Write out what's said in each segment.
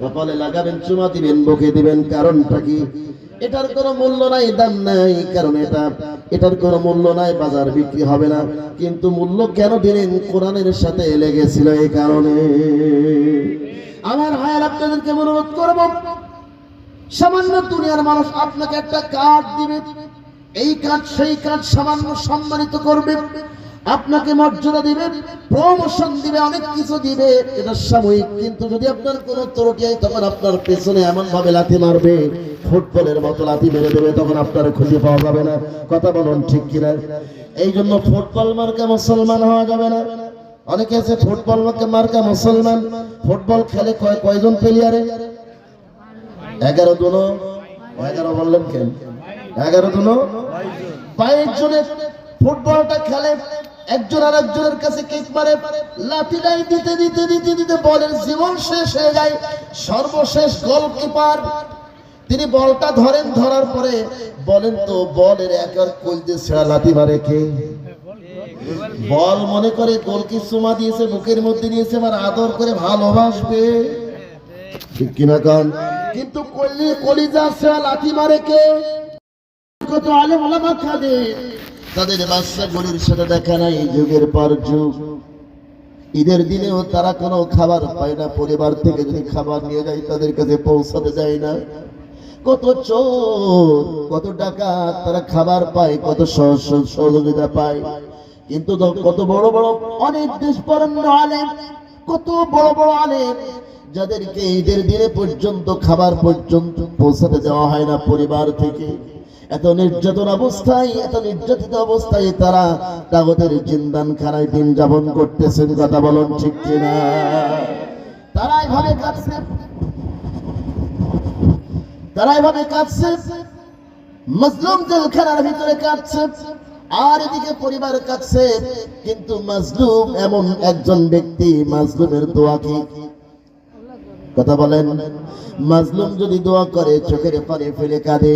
কপালে লাগাবেন, চুমা দিবেন, বুকে দিবেন। কারণটা কি? এটার কোনো মূল্য নাই, দাম নাই। কারণ এটা, এটার কোনো মূল্য নাই, বাজার বিক্রি হবে না। কিন্তু মূল্য কেন দিলেন? কোরআনের সাথে লেগেছিল এই কারণে। আমার ভাইয়ের, আপনাদেরকে অনুরোধ করব, সামান্য দুনিয়ার মানুষ আপনাকে একটা কার্ড দিবে। এই কাজ সেই কাজ সামান্য সম্মানিত করবে। আপনাকে মর্যাদা দিবে প্রমোশন দিবে, অনেক কিছু দিবে, এটা সাময়িক। কিন্তু যদি আপনার কোনো ত্রুটি হয়, তখন আপনার পেছনে এমন ভাবে লাথি মারবে, ফুটবলের মতো লাথি মেরে দেবে, তখন আপনার খুঁজে পাওয়া যাবে না। কথা বলুন ঠিক কিনা? এই জন্য ফুটবল মার্কা মুসলমান হওয়া যাবে না। অনেকে আছে, ফুটবল মার্কা মুসলমান। ফুটবল খেলে কয় কয়জন প্লেয়ারে এগারো দুনো? এগারো বললেন কেন? এগারো দুনো? বাইশ জনের ফুটবলটা খেলে একজন আর একজনের কাছে কেক মারে, লাঠি লাই দিতে দিতে দিতে দিতে বলের জীবন শেষ হয়ে যায়। সর্বশেষ গোলকিপার তিনি বলটা ধরেন, ধরার পরে বলেন তো, বলের একার কলজে ছেড়া লাঠি মারে কে? বল মনে করে গোলকি চুমা দিয়েছে, বুকের মধ্যে নিয়েছে, আমার আদর করে ভালোবাসবে। ঠিক কিনা কান? কিন্তু কলি কলিজা ছেড়া লাঠি মারে কে? কত আলেম ওলামা খাদে তাদের বাচ্চা গরির সাথে দেখা নাই, যুগের পর যুগ। ঈদের দিনেও তারা কোনো খাবার পায় না, পরিবার থেকে যদি খাবার নিয়ে যায়, তাদের কাছে পৌঁছাতে যায় না। কত চোর, কত টাকা তারা খাবার পায়, কত সহ- সহ- সহযোগিতা পায়। কিন্তু কত বড় বড় অনেক দেশ পরণ্য আলেম, কত বড় বড় আলেম, যাদেরকে ঈদের দিনে পর্যন্ত, খাবার পর্যন্ত পৌঁছাতে দেওয়া হয় না পরিবার থেকে। এত নির্যাতন অবস্থায়, এত নির্যাতিত অবস্থায় তারা কাগজের জিন্দান খানায় দিন যাপন করতেছেন, কথা বলুন ঠিক কিনা? তারা এভাবে কাটছে তারা এভাবে কাটছে মজলুম জেলখানার ভিতরে কাটছে আর এদিকে পরিবার কাটছে কিন্তু মাজলুম এমন একজন ব্যক্তি, মাজলুমের দোয়া কি? কথা বলেন। মাজলুম যদি দোয়া করে, চোখের পানি ফেলে কাঁদে।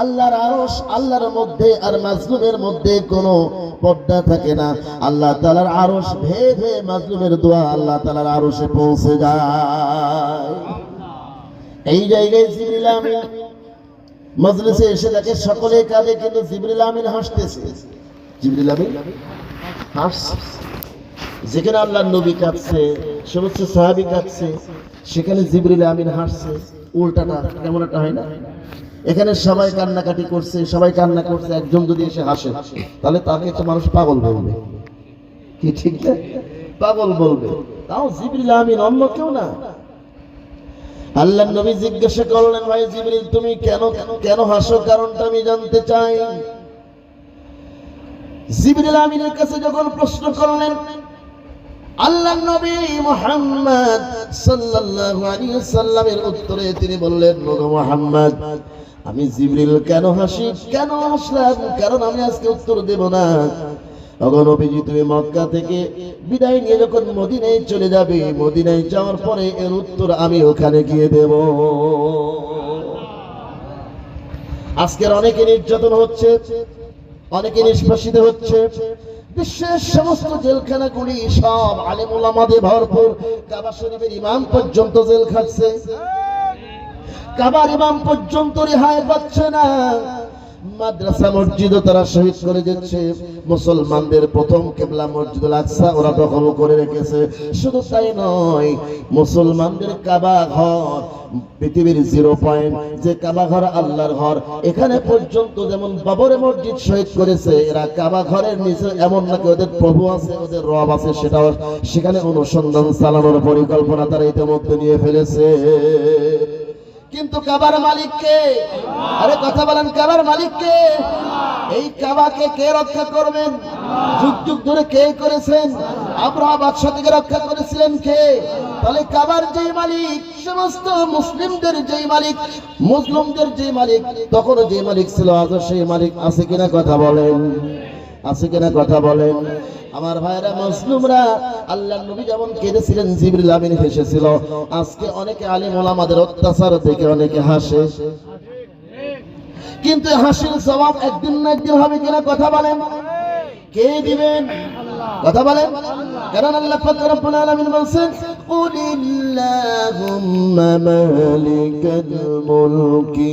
আল্লাহর আরশ আল্লাহর মধ্যে আর মাজলুমের মধ্যে কোনো পর্দা থাকে না। আল্লাহ তালার আরশ ভেদ হয়ে মাজলুমের দোয়া আল্লাহ তালার আরশে পৌঁছে যায়। এই জায়গায় জিবরিল আমিন মজলিসে এসে দেখে সকলে কাঁদে, কিন্তু জিবরিল আমিন হাসতেছে। জিবরিল আমিন হাসছে। যেখানে আল্লাহ নবী কাঁদছে সমস্ত সাহাবি কাঁদছে সেখানে জিবরিল আমিন হাসছে উল্টাটা কেমন একটা হয় না? এখানে সবাই কান্নাকাটি করছে, সবাই কান্না করছে, একজন যদি এসে হাসে, তাহলে তাকে তো মানুষ পাগল বলবে। কি ঠিক না? পাগল বলবে। তাও জিবরিল আমিন অন্য কেউ না। আল্লাহ নবী জিজ্ঞাসা করলেন, ভাই জিবরিল, তুমি কেন কেন হাসো? কারণটা আমি জানতে চাই। জিবরিল আমিনের কাছে যখন প্রশ্ন করলেন আল্লাহ নবী মুহাম্মদ সাল্লাল্লাহু আলাইহি সাল্লামের উত্তরে তিনি বললেন নবী মুহাম্মদ, আমি জিবরিল কেন হাসি, কেন হাসলাম? কারণ আমি আজকে উত্তর দেব না। নবীজি, তুমি মক্কা থেকে বিদায় নিয়ে যখন মদিনায় চলে যাবে, মদিনায় যাওয়ার পরে এর উত্তর আমি ওখানে গিয়ে দেব। আজকের অনেকে নির্যাতন হচ্ছে, অনেকে নিষ্পাসিত হচ্ছে বিশ্বের সমস্ত জেলখানাগুলি সব আলেমুল আমাদের ভরপুর। কাবা শরীফের ইমাম পর্যন্ত জেল খাচ্ছে কাবার ইমাম পর্যন্ত রেহাই পাচ্ছে না। মাদ্রাসা মসজিদও তারা শহীদ করে দিচ্ছে। মুসলমানদের প্রথম কেবলা মসজিদ আকসা ওরা দখল করে রেখেছে। শুধু তাই নয়, মুসলমানদের কাবা ঘর, পৃথিবীর জিরো পয়েন্ট যে কাবা ঘর আল্লাহর ঘর, এখানে পর্যন্ত যেমন বাবরে মসজিদ শহীদ করেছে, এরা কাবা ঘরের নিচে এমন নাকি ওদের প্রভু আছে, ওদের রব আছে, সেটাও সেখানে অনুসন্ধান চালানোর পরিকল্পনা তারা ইতিমধ্যে নিয়ে ফেলেছে। কিন্তু কাবার মালিককে? আরে কথা বলেন, কাবার মালিককে? এই কাবাকে কে রক্ষা করবেন? যুগ যুগ ধরে কে করেছেন? আব্রাহা বাদশাহ থেকে রক্ষা করেছিলেন কে? তাহলে কাবার যে মালিক, সমস্ত মুসলিমদের যে মালিক, মুসলিমদের যে মালিক তখন যে মালিক ছিল, আজও সেই মালিক আছে কিনা কথা বলেন। আছে কিনা কথা বলেন আমার ভাইরা মুসলিমরা আল্লাহ নবী যেমন কেঁদেছিলেন, জিবরিল আমিন হেসেছিল। আজকে অনেকে আলিম ওলামাদের অত্যাচার থেকে অনেকে হাসে। কিন্তু হাসির জবাব একদিন না একদিন হবে কিনা কথা বলেন। কে দিবেন? কথা বলেন। কারণ আল্লাহ পাক রব্বুল আলামিন বলছেন, কুলিল্লাহুম্মা মালিকাল মুলকি।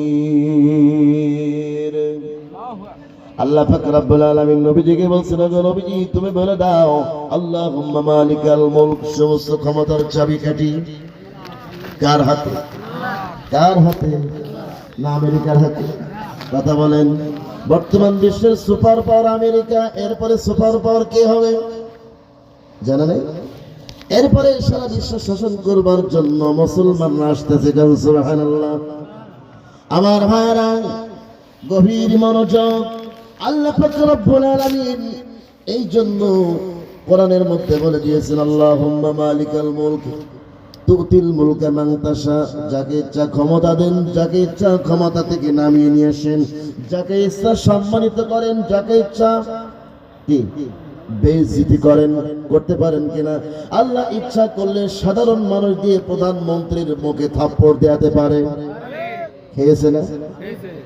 আল্লাহ পাক রব্বুল আলামিন নবীজিকে বলছেন গো নবীজি, তুমি বলে দাও, আল্লাহুম্মা মালিকাল মুলক, সমস্ত ক্ষমতার চাবিকাঠি কার হাতে? কার হাতে? না আমেরিকার হাতে? কথা বলেন, বর্তমান বিশ্বের সুপার পাওয়ার আমেরিকা, এরপরে সুপার পাওয়ার কে হবে? জানা নেই? এরপরে সারা বিশ্ব শাসন করবার জন্য মুসলমানরা আসতেছে সুবহানাল্লাহ। আমার ভাইরা গভীর মনোযোগ আল্লাহ পাক রব্বুল আলামিন এই জন্য কোরআনের মধ্যে বলে দিয়েছেন আল্লাহুম্মা মালিকাল মুলক তুতিল মুলকা মান তাশা যাকে ইচ্ছা ক্ষমতা দেন যাকে ইচ্ছা ক্ষমতা থেকে নামিয়ে নিয়ে আসেন যাকে ইচ্ছা সম্মানিত করেন যাকে ইচ্ছা কি? করেন করতে পারেন কিনা? আল্লাহ ইচ্ছা করলে সাধারণ মানুষ দিয়ে প্রধানমন্ত্রীর মুখে থাপ্পড় দেওয়াতে পারে। খেয়েছে না?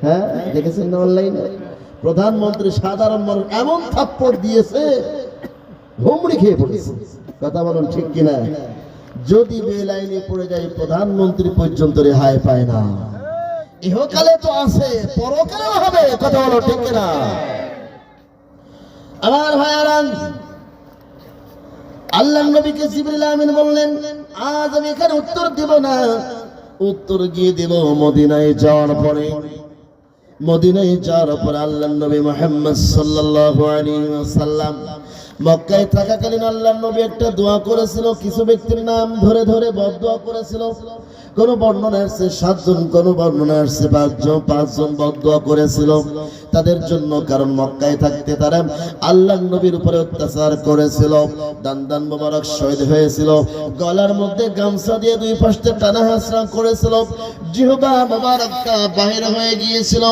হ্যাঁ দেখেছেন না অনলাইনে প্রধানমন্ত্রী সাধারণ মানুষ এমন থাপ্পড় দিয়েছে, ঘুমড়ি খেয়ে পড়েছে। কথা বলুন ঠিক কিনা? যদি বেলাইনে পড়ে যায়, প্রধানমন্ত্রী পর্যন্ত রেহাই পায় না। ইহকালে তো আছে, পরকালেও হবে, কথা বলো ঠিক কিনা? আমার আল্লাহ নবীকে আমিন বললেন, আজ আমি এখানে উত্তর দেব না। উত্তর গিয়ে দেব মদিনায় যাওয়ার পরে। মদিনায় যাওয়ার পর আল্লাহ নবী মোহাম্মদ সাল্লাল্লাহু আলাইহি ওয়াসাল্লাম মক্কায় থাকাকালীন আল্লাহ নবী একটা দোয়া করেছিল, কিছু ব্যক্তির নাম ধরে ধরে বদদোয়া করেছিল। কোন বর্ণনা আসছে, সাতজন, কোন বর্ণনা আসছে, পাঁচজন পাঁচজন বদদোয়া করেছিল। তাদের জন্য কারণ মক্কায় থাকতে তারা আল্লাহ নবীর উপরে অত্যাচার করেছিল। দান দান মোবারক শহীদ হয়েছিল। গলার মধ্যে গামছা দিয়ে দুই পাশে টানা হাসরা করেছিল। জিহবা মোবারকটা বাহির হয়ে গিয়েছিল।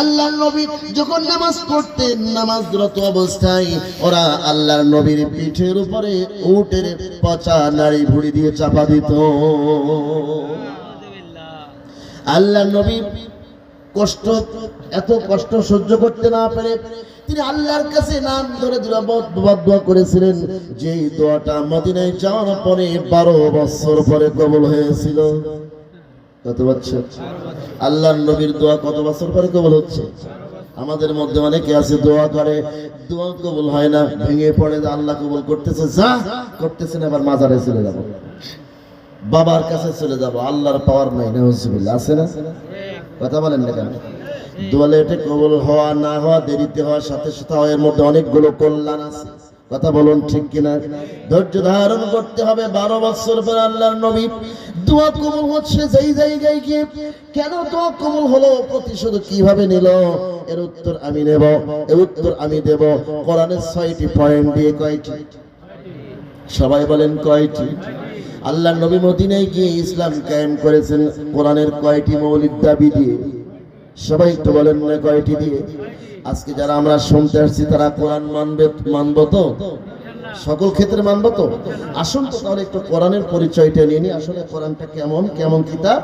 আল্লাহ নবী যখন নামাজ পড়তেন, নামাজরত অবস্থায় ওরা আল্লাহর নবীর পিঠের উপরে উটের পচা নাড়ি ভুড়ি দিয়ে চাপা দিত। আল্লাহ নবী কষ্ট, এত কষ্ট সহ্য করতে না পেরে তিনি আল্লাহর কাছে নাম ধরে দোয়া করেছিলেন যে দোয়াটা মদিনায় যাওয়ার পরে বারো বছর পরে কবল হয়েছিল। কত বছর? আল্লাহর নবীর দোয়া কত বছর পরে কবল হচ্ছে? আমাদের মধ্যে অনেকে আছে দোয়া করে। দোয়া কবুল হয় না, ভেঙে পড়ে আল্লাহ কবুল করতেছে, যা করতেছে না আবার মাজারে চলে যাব। বাবার কাছে চলে যাব, আল্লাহর পাওয়ার নাই, নাউজুবিল্লাহ, আছে না? কথা বলেন না কেন? দোয়ালে এটা কবুল হওয়া, না হওয়া, দেরিতে হওয়ার সাথে সাথে এর মধ্যে অনেকগুলো কল্যাণ আছে। কথা বলুন ঠিক কিনা? ধৈর্য ধারণ করতে হবে বারো বছর পর আল্লাহর নবী। দোয়া কবুল হচ্ছে যেই জায়গায় গিয়ে। কেন দোয়া কবুল হলো? প্রতিশোধ কীভাবে নিল? এর উত্তর আমি নেব, এর উত্তর আমি দেব। কোরআনের ছয়টি পয়েন্ট দিয়ে কয়টি? সবাই বলেন কয়টি? আল্লাহ নবী মদিনায় গিয়ে ইসলাম কায়েম করেছেন কোরআনের কয়টি মৌলিক দাবি দিয়ে? সবাই তো বলেন না কয়টি দিয়ে? আজকে যারা আমরা শুনতে আসছি, তারা কোরআন মানবে, মানব তো? সকল ক্ষেত্রে মানব তো? আসুন তো তাহলে একটু কোরআনের পরিচয়টা নিয়ে নিই। আসলে কোরআনটা কেমন কেমন কিতাব?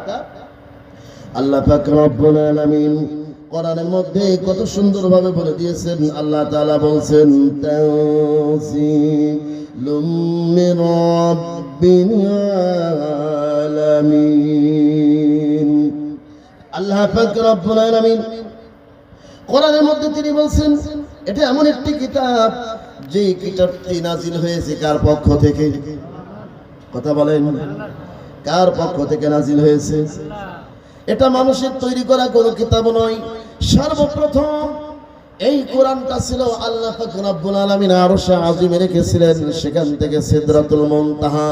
আল্লাহ পাক রব্বুল আলামিন কোরআনের মধ্যে কত সুন্দরভাবে বলে দিয়েছেন। আল্লাহ তাআলা বলছেন, তানজিলুম মির রাব্বিল আলামিন। আল্লাহ পাক রব্বুল আলামিন কোরআনের মধ্যে তিনি বলছেন, এটা এমন একটি কিতাব যে কিতাবটি নাজিল হয়েছে কার পক্ষ থেকে? কথা বলেন, কার পক্ষ থেকে নাজিল হয়েছে? এটা মানুষের তৈরি করা কোনো কিতাব নয়। সর্বপ্রথম এই কোরআনটা ছিল আল্লাহ রব্বুল আলামিন আরশে আজিমে রেখেছিলেন, সেখান থেকে সিদরাতুল মুনতাহা।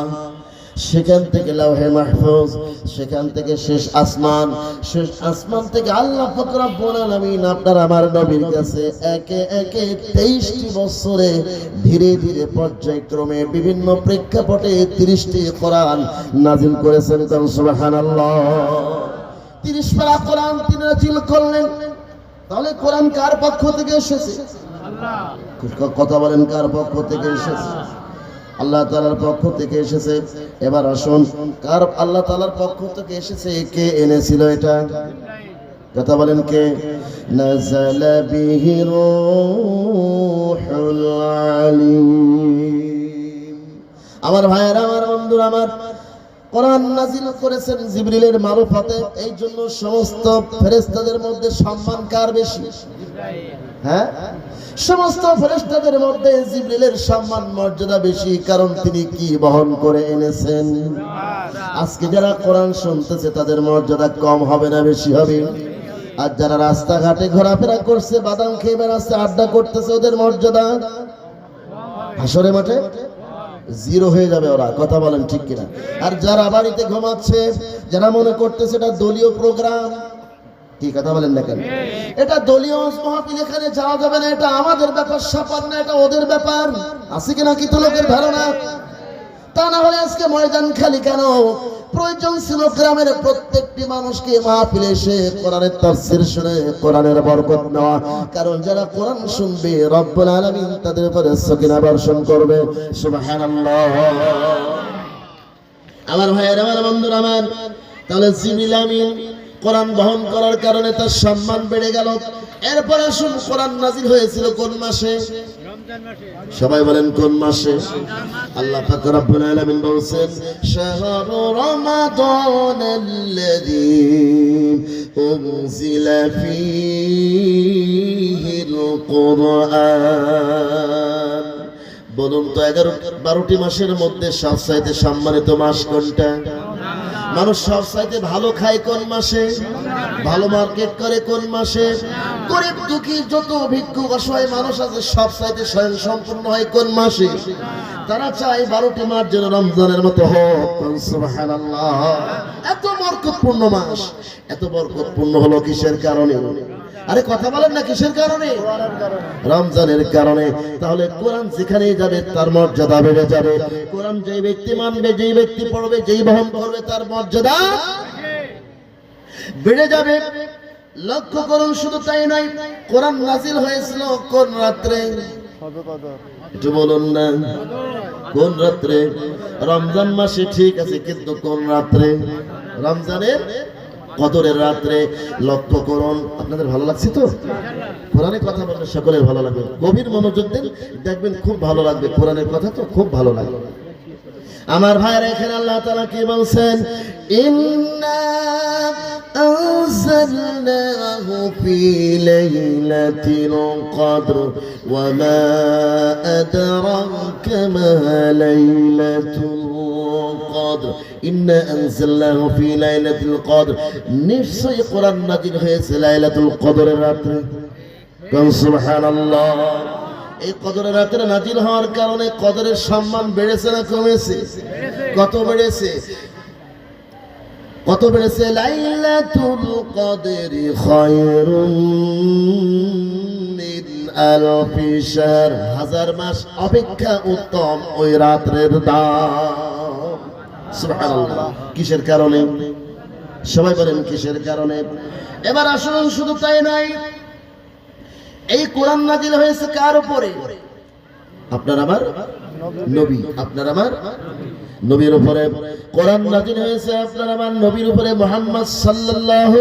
সেখান থেকে লাউহে মাহফুজ সেখান থেকে শেষ আসমান শেষ আসমান থেকে আল্লাহ ফকরাব্বুল আলামিন আপনার আমার নবীর কাছে একে একে তেইশটি বছরে ধীরে ধীরে পর্যায়ক্রমে বিভিন্ন প্রেক্ষাপটে তিরিশটি কোরআন নাজিল করেছেন সুবহানাল্লাহ। তিরিশ পারা কোরআন তিনি নাজিল করলেন। তাহলে কোরআন কার পক্ষ থেকে এসেছে? কথা বলেন কার পক্ষ থেকে এসেছে? আল্লাহ তালার পক্ষ থেকে এসেছে। এবার আসুন, কার আল্লাহ তালার পক্ষ থেকে এসেছে? কে এনেছিল এটা? কথা বলেন কে? আমার ভাইয়েরা, আমার বন্ধুরা, আমার কোরআন নাজিল করেছেন জিবরিলের মারফতে। এই জন্য সমস্ত ফেরেস্তাদের মধ্যে সম্মান কার বেশি? হ্যাঁ? সমস্ত ফেরেশতাদের মধ্যে জিবরিলের সম্মান মর্যাদা বেশি, কারণ তিনি কি বহন করে এনেছেন? আজকে যারা কোরআন শুনতেছে, তাদের মর্যাদা কম হবে না বেশি হবে? আর যারা রাস্তাঘাটে ঘোরাফেরা করছে, বাদাম খেয়ে বেড়াচ্ছে, আড্ডা করতেছে, ওদের মর্যাদা হাসরে মাঠে জিরো হয়ে যাবে ওরা, কথা বলেন ঠিক কিনা। আর যারা বাড়িতে ঘুমাচ্ছে, যারা মনে করতেছে এটা দলীয় প্রোগ্রাম কি কথা বলেন না কেন? এটা দলীয় মহাপিল এখানে যাওয়া যাবে না, এটা আমাদের ব্যাপার, সাপার না, এটা ওদের ব্যাপার। আছে কিনা কি লোকের ধারণা? তা না হলে আজকে ময়দান খালি কেন? প্রয়োজন ছিল গ্রামের প্রত্যেকটি মানুষকে মাহফিলে এসে কোরআনের তাফসীর শুনে, কোরআনের বরকত নেওয়া। কারণ যারা কোরআন শুনবে, রব্বুল আলামিন তাদের উপরে সকিনা বর্ষণ করবে। সুবহানাল্লাহ। আমার ভাইয়ের, আমার বন্ধুরা, আমার। তাহলে জিবিল আমিন কোরআন বহন করার কারণে তার সম্মান বেড়ে গেল। এরপর আসুন কোরআন নাজিল হয়েছিল কোন মাসে? সবাই বলেন কোন মাসে? আল্লাহ পাক আলামিন বলেন শাহরু রমাদানাল্লাযী উনজিলা ফীহিল বলুন তো এগারো বারোটি মাসের মধ্যে সবচাইতে সম্মানিত মাস কোনটা? মানুষ সব চাইতে ভালো খায় কোন মাসে? ভালো মার্কেট করে কোন মাসে? গরিব দুঃখী যত অভিজ্ঞ অসহায় মানুষ আছে, সব চাইতে স্বয়ং সম্পূর্ণ হয় কোন মাসে? তারা চায় বারোটি মাস যেন রমজানের মতো হোক। এত বরকতপূর্ণ মাস। এত বরকতপূর্ণ হলো কিসের কারণে? আরে কথা বলেন না কিসের কারণে? রমজানের কারণে। তাহলে কোরআন যেখানেই যাবে, তার মর্যাদা বেড়ে যাবে। কোরআন যেই ব্যক্তি মানবে, যেই ব্যক্তি পড়বে, যেই বহন করবে, তার মর্যাদা বেড়ে যাবে। লক্ষ্য করুন, শুধু তাই নয়, কোরআন নাজিল হয়েছিল কোন রাত্রে? একটু বলুন না। কোন রাত্রে? রমজান মাসে ঠিক আছে, কিন্তু কোন রাত্রে? রমজানের কদরের রাত্রে লক্ষ্য করুন। আপনাদের ভালো লাগছে তো? কোরআনের কথা বললে সকলের ভালো লাগবে। গভীর মনোযোগ দেন, দেখবেন খুব ভালো লাগবে। কোরআনের কথা তো খুব ভালো লাগবে আমার ভাইয়েরা এখানে আল্লাহ তালা কি বলছেন? ইন্না আনজালনাহু ফি লাইলাতিল কদর ওয়া মা আদরাকা মা লাইলাতুল কদর। ইন্না আনজালনাহু ফি লাইলাতিল কদর। নিশ্চয়ই কোরআন নাযিল হয়েছে লাইলাতুল কদরের রাতে। কোন সুবহানাল্লাহ, এই কদরের রাতের নাজিল হওয়ার কারণে কদরের সম্মান বেড়েছে না কমেছে? কত বেড়েছে? কত বেড়েছে? লাইলাতুল কদরি খায়রুম। মিন হাজার মাস অপেক্ষা উত্তম ওই রাত্রের দাম। কিসের কারণে? সবাই বলেন কিসের কারণে? এবার আসুন, শুধু তাই নয়, এই কোরআন নাজিল হয়েছে কার উপরে? আপনার আমার? নবী। আপনার আমার? নবীর উপরে। কোরআন নাজিল হয়েছে আপনার আমার নবীর উপরে মোহাম্মদ সাল্লাল্লাহু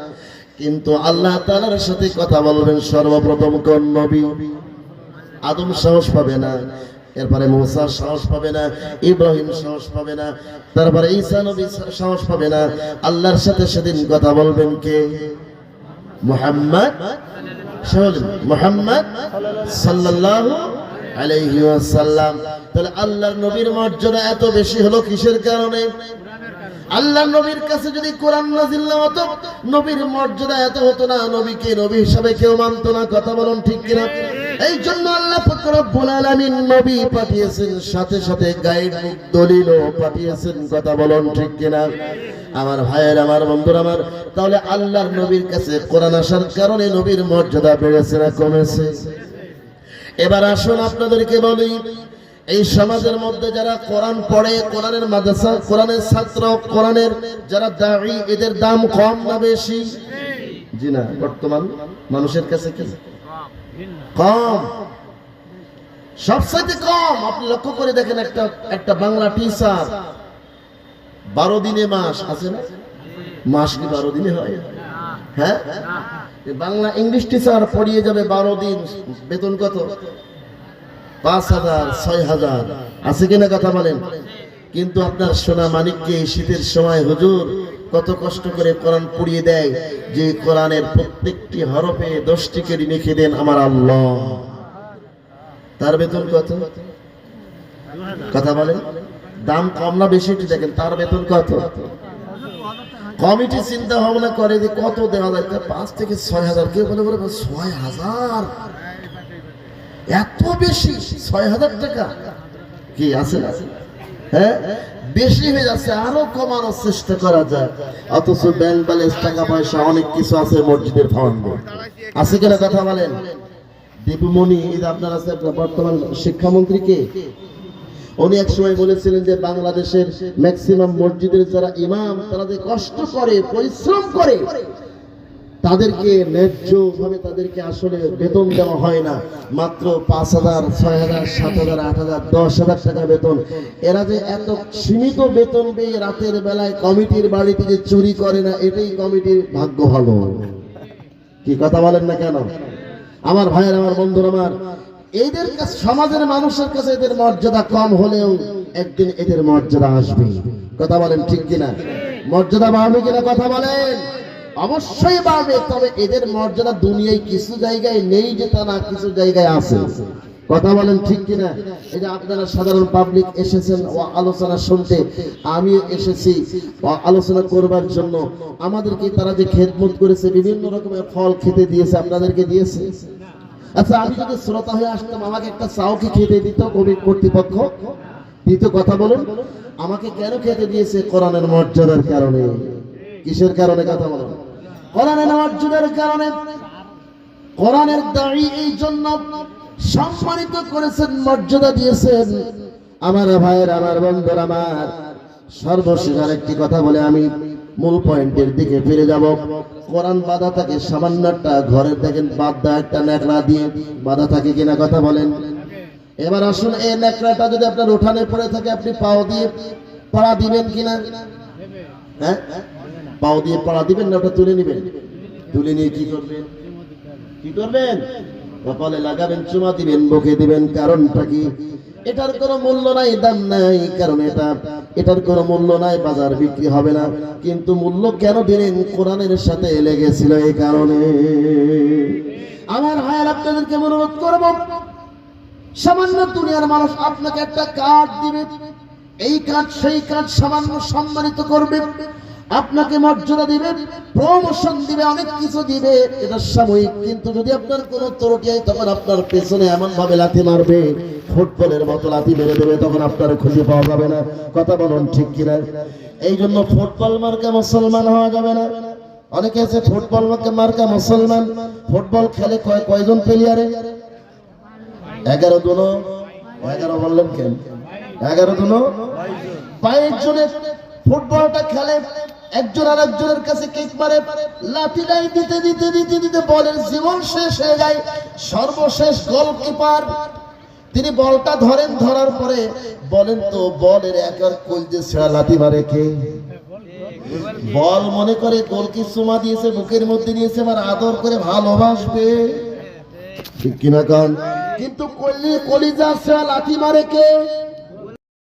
কিন্তু আল্লাহ তাআলার সাথে কথা বলবেন সর্বপ্রথম কোন নবী? আদম সাহস পাবে না, এরপরে মৌসা সাহস পাবে না, ইব্রাহিম সাহস পাবে না, তারপরে ঈসা নবী সাহস পাবে না। আল্লাহর সাথে সেদিন কথা বলবেন কে? মুহাম্মদ মুহাম্মদ সাল্লাল্লাহু আলাইহি তাহলে আল্লাহর নবীর মর্যাদা এত বেশি হলো কিসের কারণে? আল্লাহ নবীর কাছে যদি কোরআন নাজিল না হতো, নবীর মর্যাদা এত হতো না, নবীকে নবী হিসাবে কেউ মানতো না, কথা বলুন ঠিক কিনা? এই জন্য আল্লাহ রব্বুল আলামিন নবী পাঠিয়েছেন, সাথে সাথে গাইড দলিলও পাঠিয়েছেন, কথা বলুন ঠিক কিনা? আমার ভাইয়ের, আমার বন্ধুর, আমার, তাহলে আল্লাহর নবীর কাছে কোরআন আসার কারণে নবীর মর্যাদা বেড়েছে না কমেছে? এবার আসুন আপনাদেরকে বলি এই সমাজের মধ্যে যারা কোরআন পড়ে, কোরআনের মাদ্রাসা, কোরআনের ছাত্র, কোরআনের যারা দাঁড়ি এদের দাম কম না বেশি? জি না, বর্তমান মানুষের কাছে কম। সবসাইতে কম, আপনি লক্ষ্য করে দেখেন একটা একটা বাংলা টিচার বারো দিনে মাস, আছে না? মাস কি বারো দিনে হয়? হ্যাঁ? বাংলা ইংলিশ টিচার পড়িয়ে যাবে বারো দিন, বেতন কত? পাঁচ হাজার, ছয় হাজার। আছে কিনা কথা বলেন? কিন্তু আপনার সোনা মানিককে শীতের সময় হুজুর কত কষ্ট করে কোরআন পুড়িয়ে দেয় যে কোরআনের প্রত্যেকটি হরফে দশটি কেড়ি লিখে দেন আমার আল্লাহ। তার বেতন কত? কথা বলেন। দাম কম না বেশি দেখেন, তার বেতন কত? কমিটি চিন্তা ভাবনা করে যে কত দেওয়া যায়। পাঁচ থেকে ছয় হাজার, কেউ বলে বলে ছয় হাজার। এত বেশি? ছয় হাজার টাকা। কি আছে? হ্যাঁ? বেশি হয়ে যাচ্ছে, আরও কমানোর চেষ্টা করা যায়। অথচ ব্যাংক ব্যালেন্স, টাকা পয়সা, অনেক কিছু আছে মসজিদের ফান্ড আছে কিনা কথা বলেন? দীপুমণি আপনার আছে বর্তমান শিক্ষামন্ত্রীকে উনি এক সময় বলেছিলেন যে বাংলাদেশের ম্যাক্সিমাম মসজিদের যারা ইমাম, তারা যে কষ্ট করে, পরিশ্রম করে তাদেরকে ন্যায্য ভাবে তাদেরকে আসলে বেতন দেওয়া হয় না। মাত্র পাঁচ হাজার, ছয় হাজার, সাত হাজার, আট হাজার, দশ হাজার টাকা বেতন। এরা যে এত সীমিত বেতন পেয়ে রাতের বেলায় কমিটির বাড়িতে যে চুরি করে না, এটাই কমিটির ভাগ্য ভালো। কি কথা বলেন না কেন? আমার ভাইয়ের, আমার বন্ধুর, আমার। এদের কাছে, সমাজের মানুষের কাছে এদের মর্যাদা কম হলেও একদিন এদের মর্যাদা আসবে কথা বলেন ঠিক কিনা? মর্যাদা বাড়বে কিনা কথা বলেন? অবশ্যই বাড়বে তবে এদের মর্যাদা দুনিয়ায় কিছু জায়গায় নেই যে তারা কিছু জায়গায় আছে। কথা বলেন ঠিক কিনা? এই যে আপনারা সাধারণ পাবলিক এসেছেন ও আলোচনা শুনতে আমি এসেছি আলোচনা করবার জন্য। আমাদেরকে তারা যে খেদমত করেছে, বিভিন্ন রকমের ফল খেতে দিয়েছে, আপনাদেরকে দিয়েছে? আচ্ছা আমি যদি শ্রোতা হয়ে আসতাম, আমাকে একটা চাও কি খেতে দিত কবি কর্তৃপক্ষ। দিত কথা বলুন, আমাকে কেন খেতে দিয়েছে কোরআনের মর্যাদার কারণে? কিসের কারণে কথা বলুন? কোরআনের মর্যাদার কারণে কোরআনের দাড়ি এই জন্য সম্মানিত করেছেন, মর্যাদা দিয়েছেন। আমার ভাইয়ের, আমার বন্ধুর, আমার সর্বশেষ আরেকটি কথা বলে আমি মূল পয়েন্টের দিকে ফিরে যাব। কোরআন বাধা থাকে সামান্য একটা ঘরের, দেখেন বাদা একটা ন্যাকড়া দিয়ে বাধা থাকে কিনা কথা বলেন। এবার আসুন, এই ন্যাকড়াটা যদি আপনার উঠানে পড়ে থাকে, আপনি পাও দিয়ে পাড়া দিবেন কিনা? হ্যাঁ? পাও দিয়ে পাড়া দিবেন না, ওটা তুলে নেবেন। তুলে নিয়ে কি করবেন? কি করবেন? কপালে লাগাবেন, চুমা দিবেন, মুখে দিবেন। কারণটা কি? এটার কোনো মূল্য নাই, দাম নাই। কারণ এটা, এটার কোনো মূল্য নাই, বাজার বিক্রি হবে না। কিন্তু মূল্য কেন দিলেন? কোরআনের সাথে লেগেছিল এই কারণে। আমার ভাইয়ের আপনাদেরকে অনুরোধ করব, সামান্য দুনিয়ার মানুষ আপনাকে একটা কার্ড দিবে। এই কাজ সেই কাজ সামান্য সম্মানিত করবে। আপনাকে মর্যাদা দিবে প্রমোশন দিবে, অনেক কিছু দিবে, এটা সাময়িক। কিন্তু যদি আপনার কোনো ত্রুটি হয়, তখন আপনার পেছনে এমন ভাবে লাথি মারবে, ফুটবলের মতো লাথি মেরে দেবে, তখন আপনার খুঁজে পাওয়া যাবে না। কথা বলুন ঠিক কিনা? এই জন্য ফুটবল মার্কা মুসলমান হওয়া যাবে না। অনেকে আছে, ফুটবল মার্কা মুসলমান। ফুটবল খেলে কয় কয়জন প্লেয়ারে এগারো দুনো। এগারো বললেন কেন? এগারো দুনো? বাইশ জনের ফুটবলটা খেলে একজন আর একজনের কাছে কেক মারে, লাঠি লাই দিতে দিতে দিতে দিতে বলের জীবন শেষ হয়ে যায়, সর্বশেষ গোলকিপার তিনি বলটা ধরেন, ধরার পরে বলেন তো, বলের একার কলজে ছেঁড়া লাঠি মারে কে? বল মনে করে গোলকি চুমা দিয়েছে, বুকের মধ্যে নিয়েছে, আমার আদর করে ভালোবাসবে। ঠিক কিনা কারণ কিন্তু কলি কলিজা সে লাঠি মারে কে?